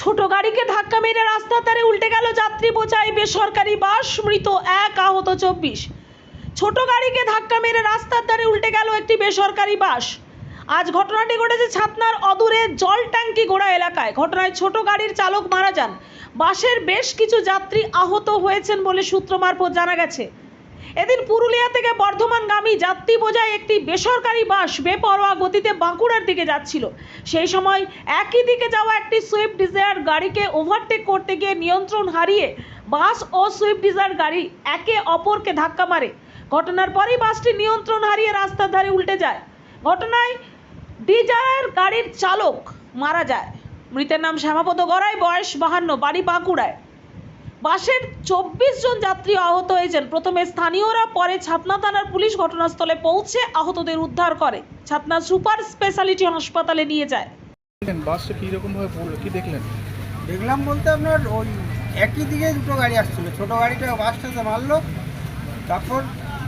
ছোট গাড়িকে ধাক্কা মেরে রাস্তার ধারে উল্টে গেল যাত্রী বোঝাই বেসরকারি বাস, মৃত এক আহত চব্বিশ। ছোট গাড়িকে ধাক্কা মেরে রাস্তার ধারে উল্টে গেল একটি বেসরকারি বাস। আজ ঘটনাটি ঘটেছে ছাতনার অদূরে জল ট্যাঙ্কি গোড়া এলাকায়। ঘটনায় ছোট গাড়ির চালক মারা যান। বাসের বেশ কিছু যাত্রী আহত হয়েছেন বলে সূত্র মারফত জানা গেছে। এদিন পুরুলিয়া থেকে বর্ধমানগামী যাত্রী বোঝায় একটি বেসরকারি বাস বেপরোয়া গতিতে বাঁকুড়ার দিকে যাচ্ছিল। সেই সময় একই দিকে যাওয়া একটি সুইফট ডিজায়ার গাড়িকে ওভারটেক করতে গিয়ে নিয়ন্ত্রণ হারিয়ে বাস ও সুইফট ডিজায়ার গাড়ি একে অপরকে ধাক্কা মারে। ঘটনার পরেই বাসটি নিয়ন্ত্রণ হারিয়ে রাস্তার ধারে উল্টে যায়। ঘটনায় ডিজায়ার গাড়ির চালক মারা যায়। মৃতের নাম শ্যামাপদ গড়াই, বয়স বাহান্ন, বাড়ি বাঁকুড়ায়। বাসের চব্বিশ জন যাত্রী আহত হয়েছেন। প্রথমে স্থানীয়রা পরে ছাতনা থানার পুলিশ ঘটনাস্থলে পৌঁছে আহতদের উদ্ধার করে। ছাতনা সুপার স্পেশালিটি হাসপাতালে নিয়ে যায়। দেখলেন বাসটা কীরকম ভাবে পড়ল? কি দেখলেন? দেখলাম বলতে আপনার ওই একই দিকে দুটো গাড়ি আসছিল। ছোট গাড়িটা বাসটাতে মারলো তারপর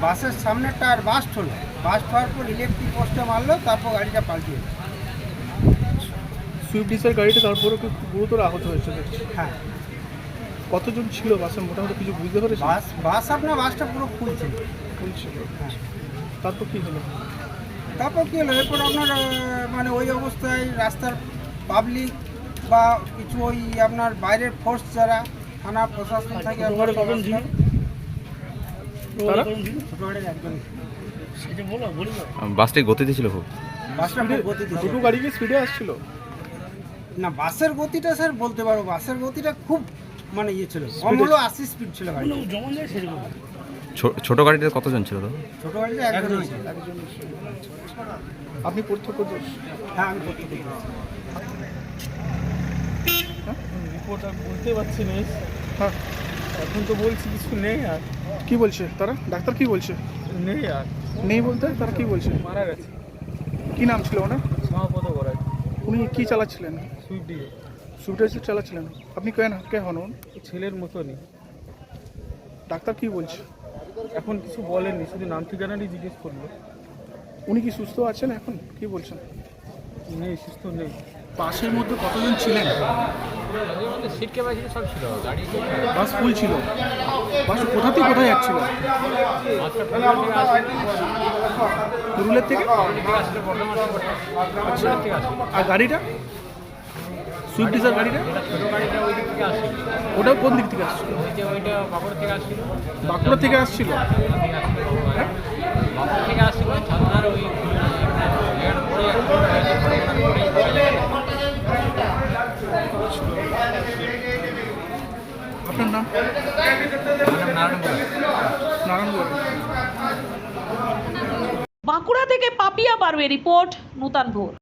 বাসের সামনেটা আর বাস হলো। বাস হওয়ার পর ইলেকট্রিক পোস্টে মারলো তারপর গাড়িটা পাল্টিয়ে দিল। সুইফট ডিজায়ার গাড়িটা তারপরে খুব গুরুতর আহত হয়েছে? হ্যাঁ। কতজন ছিল বাসে? মোটামুটি কিছু বুঝতে পেরেছে বাস বাস আপনার বাসটা পুরো ফুল ছিল। বলছিল হ্যাঁ। তারপর কি হলো? তারপর কী হলো? এরপর আপনার মানে ওই অবস্থায় রাস্তার পাবলিক বা কিছু ওই আপনার বাইরের ফোর্স যারা থানা প্রশাসন থাকে ছিল? গাড়ির একজন বাসটি গতিতে ছিল খুব। বাসটা খুব গতিতে দুটো গাড়ি কি স্পিডে আসছিল? না বাসের গতিটা স্যার বলতে পারব বাসের গতিটা খুব মানে ইয়ে ছিল হলো আশি স্পিড ছিল গাড়ি ছোট গাড়িতে কতজন ছিল তো ছোট গাড়িটা একজন ছিল। আপনি প্রত্যক্ষদর্শী হ্যাঁ আমি রিপোর্ট আর বলতে পারছি না হ্যাঁ। এখন তো বলছি কিছু নেই আর। কি বলছে তারা? ডাক্তার কি বলছে? নেই আর। নেই বলতে? তারা কি বলছে? মারা গেছে। কি নাম ছিল ওনার? উনি কি চালাচ্ছিলেন? সুইফট ডিজায়ার চালাচ্ছিলেন। আপনি কেন কে হন? ছেলের মতনই। ডাক্তার কি বলছে? এখন কিছু বলেনি শুধু নাম ঠিকানারই জিজ্ঞেস করল। উনি কি সুস্থ আছেন এখন? কি বলছেন? নেই সুস্থ নেই। বাসের মধ্যে কতজন ছিলেন? সিট ক্যাপাসিটি সব ছিল গাড়ি বাস ফুল ছিল। বাস কোথা থেকে কোথায় যাচ্ছিল? পুরুলের থেকে? আচ্ছা। আর গাড়িটা? সুইফট ডিজায়ার গাড়িটা? ছোটো গাড়িটা ওই দিক থেকে আসছিল ওটা কোন দিক থেকে আসছিল? বাঁকুড়া থেকে আসছিল। আপনার নাম? বাঁকুড়া থেকে পাপিয়া বারুয়ে রিপোর্ট, নূতন ভোর।